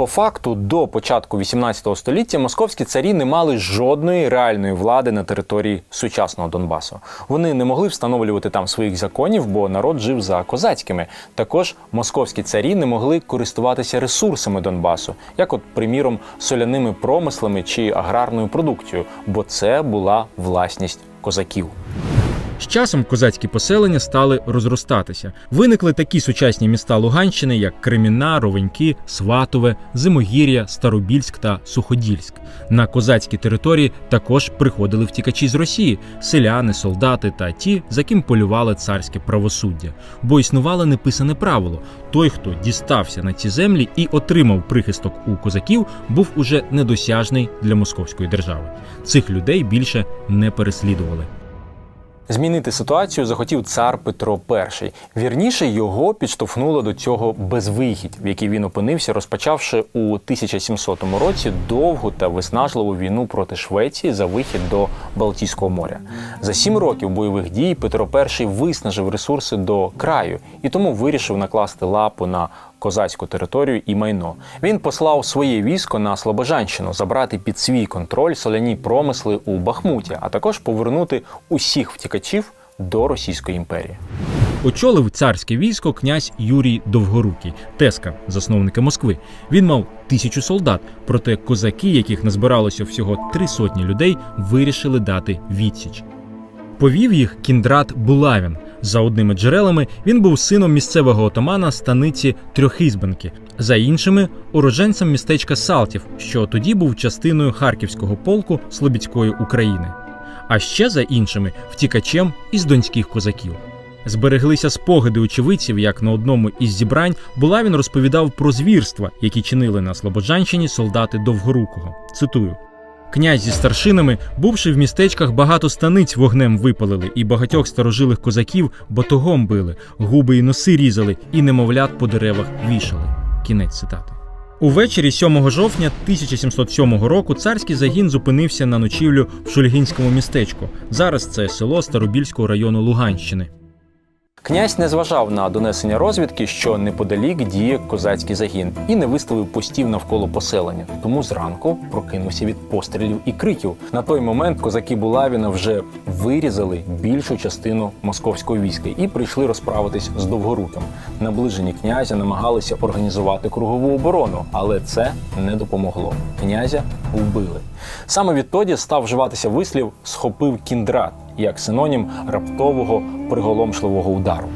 по факту до початку 18 століття московські царі не мали жодної реальної влади на території сучасного Донбасу. Вони не могли встановлювати там своїх законів, бо народ жив за козацькими. Також московські царі не могли користуватися ресурсами Донбасу, як, от, приміром, соляними промислами чи аграрною продукцією, бо це була власність козаків. З часом козацькі поселення стали розростатися. Виникли такі сучасні міста Луганщини, як Кремінна, Ровеньки, Сватове, Зимогір'я, Старобільськ та Суходільськ. На козацькі території також приходили втікачі з Росії, селяни, солдати та ті, за ким полювали царське правосуддя. Бо існувало неписане правило: той, хто дістався на ці землі і отримав прихисток у козаків, був уже недосяжний для московської держави. Цих людей більше не переслідували. Змінити ситуацію захотів цар Петро І. Вірніше його підштовхнуло до цього безвихідь, в якій він опинився, розпочавши у 1700 році довгу та виснажливу війну проти Швеції за вихід до Балтійського моря. За сім років бойових дій Петро І виснажив ресурси до краю і тому вирішив накласти лапу на козацьку територію і майно. Він послав своє військо на Слобожанщину забрати під свій контроль соляні промисли у Бахмуті, а також повернути усіх втікачів до Російської імперії. Очолив царське військо князь Юрій Довгорукий, Теска, засновника Москви. Він мав тисячу солдат, проте козаки, яких назбиралося всього три сотні людей, вирішили дати відсіч. Повів їх кіндрат Булавін. За одними джерелами він був сином місцевого отамана станиці Трьохізбенки, за іншими уроженцем містечка Салтів, що тоді був частиною харківського полку Слобідської України. А ще за іншими втікачем із донських козаків. Збереглися спогади очевидців, як на одному із зібрань Булавін розповідав про звірства, які чинили на Слободжанщині солдати Довгорукого. Цитую. Князь зі старшинами, бувши в містечках, багато станиць вогнем випалили, і багатьох старожилих козаків батогом били, губи і носи різали, і немовлят по деревах вішали. Кінець цитати. Увечері 7 жовтня 1707 року царський загін зупинився на ночівлю в Шульгінському містечку. Зараз це село Старобільського району Луганщини. Князь не зважав на донесення розвідки, що неподалік діє козацький загін, і не виставив постів навколо поселення. Тому зранку прокинувся від пострілів і криків. На той момент козаки Булавіна вже вирізали більшу частину московського війська і прийшли розправитись з довгоруким. Наближені князя намагалися організувати кругову оборону, але це не допомогло. Князя вбили. Саме відтоді став вживатися вислів схопив кіндрат як синонім раптового приголомшливого удару.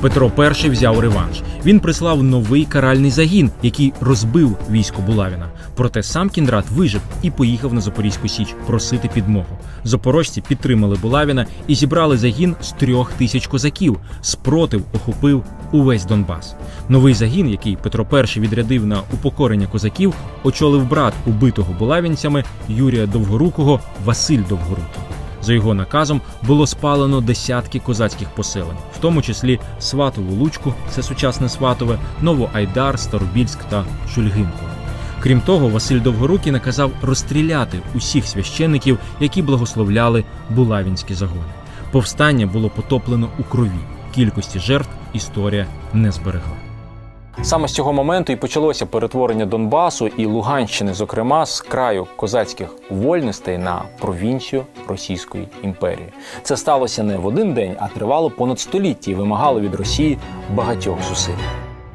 Петро І взяв реванш. Він прислав новий каральний загін, який розбив військо Булавіна. Проте сам Кіндрат вижив і поїхав на Запорізьку Січ просити підмогу. Запорожці підтримали Булавіна і зібрали загін з трьох тисяч козаків. Спротив охопив увесь Донбас. Новий загін, який Петро І відрядив на упокорення козаків, очолив брат убитого булавінцями Юрія Довгорукого Василь Довгорукий. За його наказом було спалено десятки козацьких поселень, в тому числі Сватову Лучку, це сучасне Сватове, Новоайдар, Старобільськ та Шульгинку. Крім того, Василь Довгорукий наказав розстріляти усіх священників, які благословляли булавінські загони. Повстання було потоплено у крові. Кількості жертв історія не зберегла. Саме з цього моменту і почалося перетворення Донбасу і Луганщини, зокрема з краю козацьких вольностей на провінцію Російської імперії. Це сталося не в один день, а тривало понад століття і вимагало від Росії багатьох зусиль.